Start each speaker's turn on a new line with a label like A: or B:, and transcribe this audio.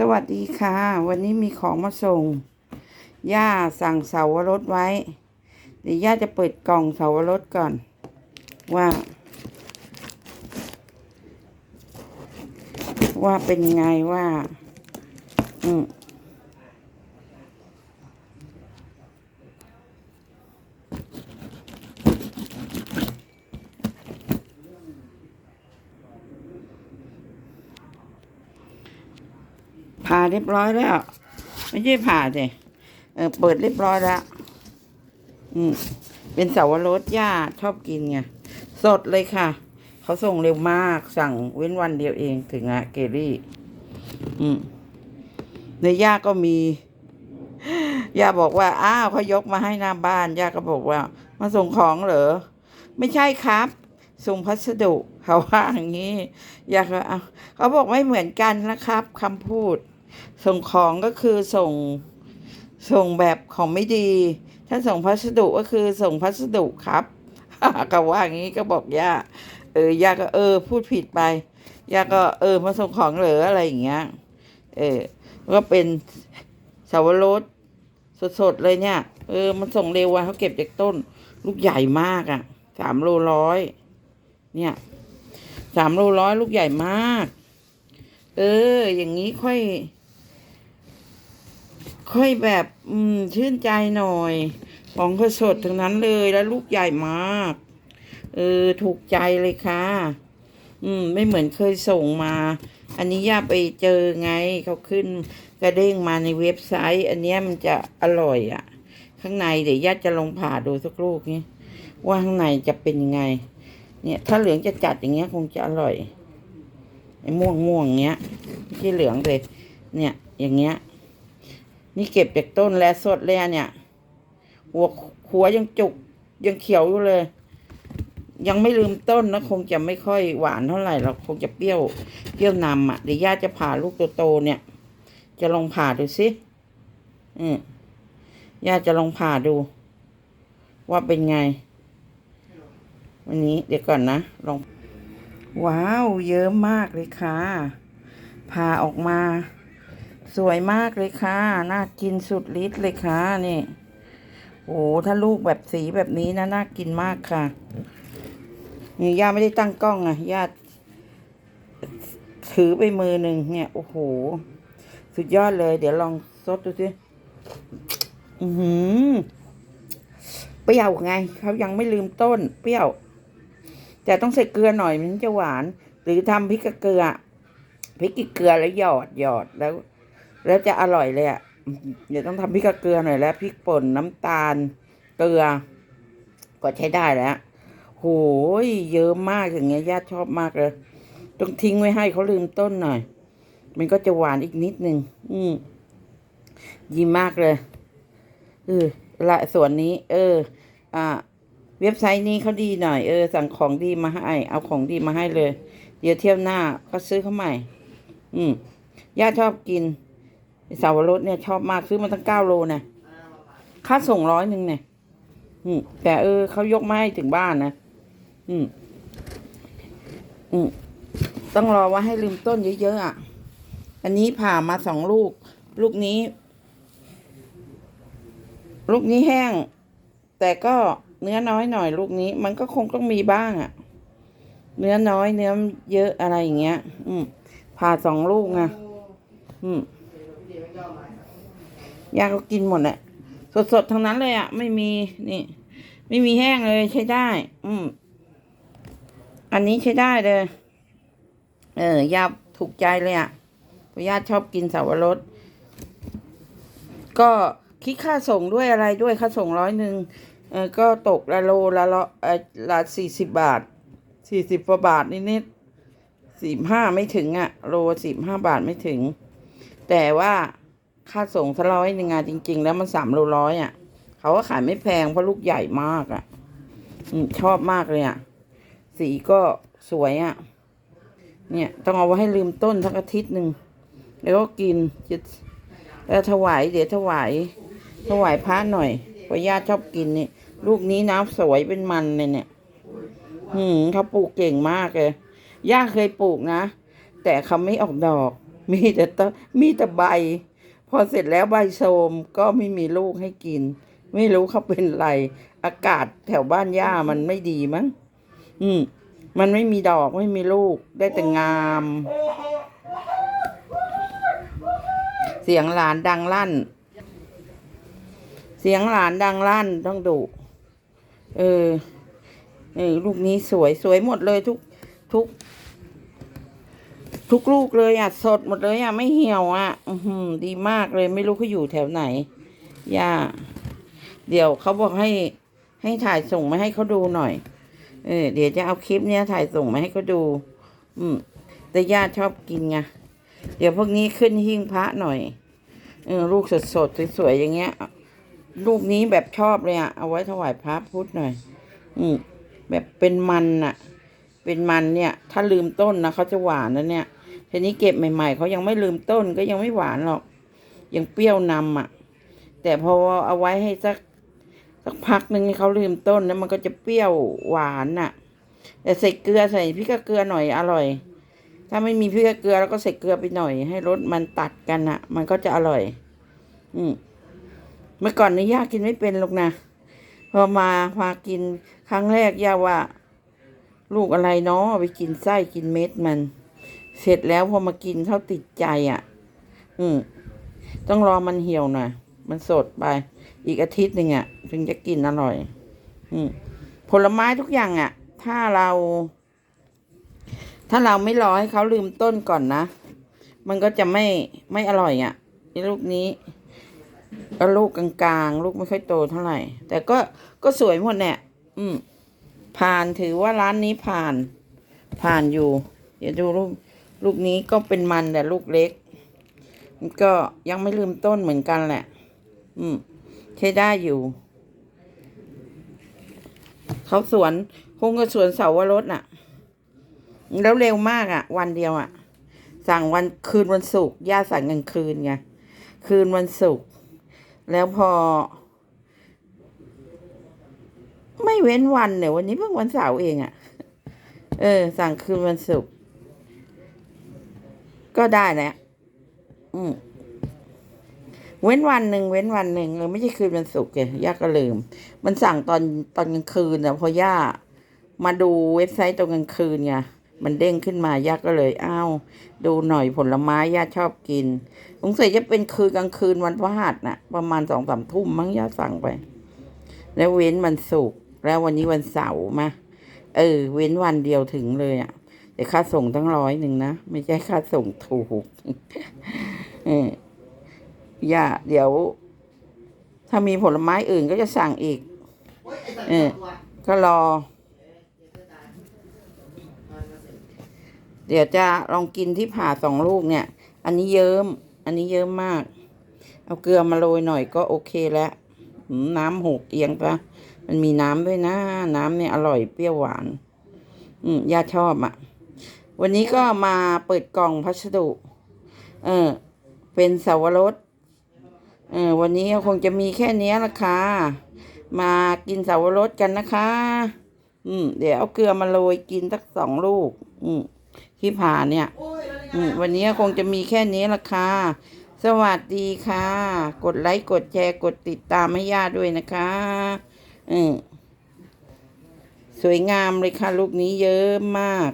A: สวัสดีค่ะ วันนี้มีของมาส่ง ย่าสั่งเสาวรสไว้ เดี๋ยวย่าจะเปิดกล่องเสาวรสก่อน ว่า ว่าเป็นไงว่า อืมาเรียบร้อยแล้ว ไม่ใช่ผ่าสิเออเปิดเรียบร้อยแล้ว อืมเป็นเสาวรสย่าชอบกินไงสดเลยค่ะ เขาส่งเร็วมากสั่งเว้นวันเดียวเองถึงอะเกลี่ อืมในย่าก็มีย่าบอกว่าอ้าวเขายกมาให้หน้าบ้านย่าก็บอกว่า มาส่งของเหรอ ไม่ใช่ครับ ส่งพัสดุเขาว่าอย่างนี้ย่าก็เอาเขาบอกไม่เหมือนกันนะครับคำพูด ส่งของก็คือส่งส่งแบบของไม่ดี ถ้าส่งพัสดุก็คือส่งพัสดุครับก็ว่าอย่างนี้ก็บอกย่าเออย่าก็เออ พูดผิดไปย่าก็เออมาส่งของเหรออะไรอย่างเงี้ยเออก็เป็นสาวรสสดๆเลยเนี่ย เออ มันส่งเร็ววันเขาเก็บจากต้น ลูกใหญ่มากอะ่ะสามโลร้อยเนี่ยสามโลร้อยลูกใหญ่มาก เออ อย่างนี้ค่อย ค่อยแบบ อืม ชื่นใจหน่อย ของก็สดทั้งนั้นเลยแล้วลูกใหญ่มาก เออ ถูกใจเลยค่ะ อืม ไม่เหมือนเคยส่งมา อันนี้ย่าไปเจอไงเขาขึ้นกระเด้งมาในเว็บไซต์ อันเนี้ยมันจะอร่อยอะ่ะ ข้างในเดี๋ยวย่าจะลองผ่าดูสักลูกนี้ว่าข้างในจะเป็นยังไง เนี่ยถ้าเหลืองจะจัดอย่างเงี้ยคงจะอร่อยไอ้ม่วงม่วงเงี้ยไม่ใช่เหลืองเลย เนี่ย อย่างเงี้ย นี่เก็บจากต้นแล้วสดเลยอะเนี่ย หัวหัวยังจุกยังเขียวอยู่เลย ยังไม่ลืมต้นนะคงจะไม่ค่อยหวานเท่าไหร่เราคงจะเปรี้ยวเปรี้ยวนำอะเดี๋ยวย่าจะผ่าลูกโตๆเนี่ย จะลองผ่าดูสิอืมย่าจะลองผ่าดู ว่าเป็นไง วันนี้เดี๋ยวก่อนนะลอง ว้าว เยอะมากเลยค่ะผ่าออกมา สวยมากเลยค่ะ น่ากินสุดฤทธิ์เลยค่ะนี่โอ้ถ้าลูกแบบสีแบบนี้นะน่ากินมากค่ะนี่ย่าไม่ได้ตั้งกล้องอะย่าถือไปมือหนึ่งเนี่ย โอ้โห สุดยอดเลย เดี๋ยวลองซดดูสิอือหือเปรี้ยวไงเขายังไม่ลืมต้น เปรี้ยว แต่ต้องใส่เกลือหน่อยมันจะหวาน หรือทำพริกเกลือพริกเกลือแล้วหยอดหยอดแล้ว แล้วจะอร่อยเลยอะเดี๋ยวต้องทำพริกเกลือหน่อยแล้วพริกป่นน้ำตาลเกลือ ก็ใช้ได้แล้วโหยเยอะมากอย่างเงี้ยญาติชอบมากเลยต้องทิ้งไว้ให้เขาลืมต้นหน่อย มันก็จะหวานอีกนิดนึงอืมดีมากเลยเออละส่วนนี้ เออ อ่า เว็บไซต์นี้เขาดีหน่อย เออ สั่งของดีมาให้ เอาของดีมาให้เลย เดี๋ยวเที่ยวหน้าก็ซื้อเข้าใหม่ อืมย่าชอบกิน สาวรสเนี่ยชอบมากซื้อมาตั้งเก้าโลนะค่าส่งร้อยหนึ่งเนี่ยอืมแต่เออเขายกมาให้ถึงบ้านนะอืม อืมต้องรอว่าให้ลืมต้นเยอะๆอะ อันนี้ผ่ามาสองลูก ลูกนี้ ลูกนี้แห้ง แต่ก็เนื้อน้อยหน่อยลูกนี้ มันก็คงต้องมีบ้างอะ่ะ เนื้อน้อยเนื้อเยอะอะไรอย่างเงี้ย อืมผ่าสองลูกไงอืม ยาก็กินหมดแหละสดๆทั้งนั้นเลยอะ่ะ ไม่มีนี่ ไม่มีแห้งเลยใช้ได้ อืม อันนี้ใช้ได้เลย เออยาถูกใจเลยอะ่ะเพราะญาติชอบกินสาวรสก็คิดค่าส่งด้วยอะไรด้วยค่าส่งร้อยหนึ่งเออก็ตกละโลละละเออละสี่สิบบาทสี่สิบกว่าบาทนิดๆสี่ห้าไม่ถึงอะ่ะ โลสี่ห้าบาทไม่ถึง แต่ว่า ค่าส่งถ้าร้อยในงอะจริง ๆ แล้วมันสามโลร้อยอะ เขาก็ขายไม่แพงเพราะลูกใหญ่มากอะชอบมากเลยอะ สีก็สวยอะ เนี่ยต้องเอาไว้ให้ลืมต้นสักอาทิตย์หนึ่งแล้วก็กินจะแล้วถวายเดี๋ยวถวาย ถวายพระหน่อยเพราะญาติชอบกินนี่ลูกนี้น้ำสวยเป็นมันเลยเนี่ยหืมเขาปลูกเก่งมากเลยย่าเคยปลูกนะ แต่เขาไม่ออกดอก มีแต่ต้มีแต่ใบ พอเสร็จแล้วใบโทรมก็ไม่มีลูกให้กิน ไม่รู้เขาเป็นไร อากาศแถวบ้านย่ามันไม่ดีมั้งอืม มันไม่มีดอกไม่มีลูกได้แต่งาม เสียงหลานดังลั่น เสียงหลานดังลั่นต้องดุเออเออลูกนี้สวยสวยหมดเลยทุกทุก ทุกลูกเลยอะ สดหมดเลยอะ ไม่เหี่ยวอะ อือหือดีมากเลยไม่รู้เขาอยู่แถวไหน ย่า เดี๋ยวเขาบอกให้ให้ถ่ายส่งมาให้เขาดูหน่อย เออ เดี๋ยวจะเอาคลิปเนี้ยถ่ายส่งมาให้เขาดู อืม แต่ย่าชอบกินไง เดี๋ยวพวกนี้ขึ้นหิ้งพระหน่อย เออ ลูกสดๆสวยๆอย่างเงี้ย ลูกนี้แบบชอบเลยอะ เอาไว้ถวายพระพุทธหน่อย อืม แบบเป็นมันอะ เป็นมันเนี่ย ถ้าลืมต้นนะเขาจะหวานนะเนี่ย ทีนี้เก็บใหม่ๆเขายังไม่ลืมต้นก็ยังไม่หวานหรอก ยังเปรี้ยวนำอะ แต่พอเอาไว้ให้สักสักพักหนึ่งเขาลืมต้นแล้วมันก็จะเปรี้ยวหวานอะ แต่ใส่เกลือใส่พริกเกลือหน่อยอร่อย ถ้าไม่มีพริกเกลือแล้วก็ใส่เกลือไปหน่อย ให้รสมันตัดกันอะ มันก็จะอร่อย อืมเมื่อก่อนนี่ย่ากินไม่เป็นหรอกนะพอมาพากินครั้งแรกย่าว่า ลูกอะไรเนาะไปกินไส้กินเม็ดมัน เสร็จแล้วพอมากินเขาติดใจอะ อืม ต้องรอมันเหี่ยวหน่อยมันสดไป อีกอาทิตย์หนึ่งอะ ถึงจะกินอร่อย อืม ผลไม้ทุกอย่างอะ ถ้าเรา ถ้าเราไม่รอให้เขาลืมต้นก่อนนะมันก็จะไม่ไม่อร่อยอะลูกนี้ก็ลูกกลางๆ ลูกไม่ค่อยโตเท่าไหร่ แต่ก็ก็สวยหมดเนี่ยอืม ผ่านถือว่าร้านนี้ผ่าน ผ่านอยู่ เดี๋ยวดูลูก ลูกนี้ก็เป็นมันแต่ลูกเล็ก มันก็ยังไม่ลืมต้นเหมือนกันแหละ อืม ใช้ได้อยู่ เขาสวนคงกับสวนเสาวรสน่ะ แล้วเร็วมากอะ วันเดียวอะ สั่งวันคืนวันศุกร์ย่าสั่งกลางคืนไง คืนวันศุกร์แล้วพอ ไม่เว้นวันเนี่ยวันนี้เพิ่งวันเสาร์เองอะ่ะ เออ สั่งคืนวันศุกร์ ก็ได้แหละอืมเว้นวันหนึ่งเว้นวันหนึ่งเออไม่ใช่คืนวันศุกร์ไงย่าก็ลืม มันสั่งตอนตอนกลางคืนอะพอย่ามาดูเว็บไซต์ตอนกลางคืนไงมันเด้งขึ้นมาย่าก็เลยอ้าวดูหน่อยผลไม้ย่าชอบกินสงสัยจะเป็นคืนกลางคืนวันพฤหัสน่ะ ประมาณสองสามทุ่มมั้งย่าสั่งไป แล้วเว้นวันศุกร์แล้ววันนี้วันเสาร์มาเออ เว้นวันเดียวถึงเลยอะ แต่ค่าส่งตั้งร้อยหนึ่งนะ ไม่ใช่ค่าส่งถูกเออย่าเดี๋ยว ถ้ามีผลไม้อื่นก็จะสั่งอีก เออ ก็รอ เดี๋ยวจะลองกินที่ผ่าสองลูกเนี่ย อันนี้เยิ้ม อันนี้เยิ้มมาก เอาเกลือมาโรยหน่อยก็โอเคแล้วน้ำหกเอียงปะมันมีน้ำด้วยนะ น้ำเนี่ยอร่อยเปรี้ยวหวาน อืมย่าชอบอะ่ะ วันนี้ก็มาเปิดกล่องพัสดุ เออ เป็นสาวรสเออ วันนี้คงจะมีแค่นี้ละค่ะ มากินสาวรสกันนะคะ อืม เดี๋ยวเอาเกลือมาโรยกินสักสองลูก อืมที่ผ่าเนี่ย อืม วันนี้คงจะมีแค่นี้ละค่ะ สวัสดีค่ะ กดไลค์ กดแชร์ กดติดตามให้ย่าด้วยนะคะ อืม สวยงามเลยค่ะ ลูกนี้เยอะมาก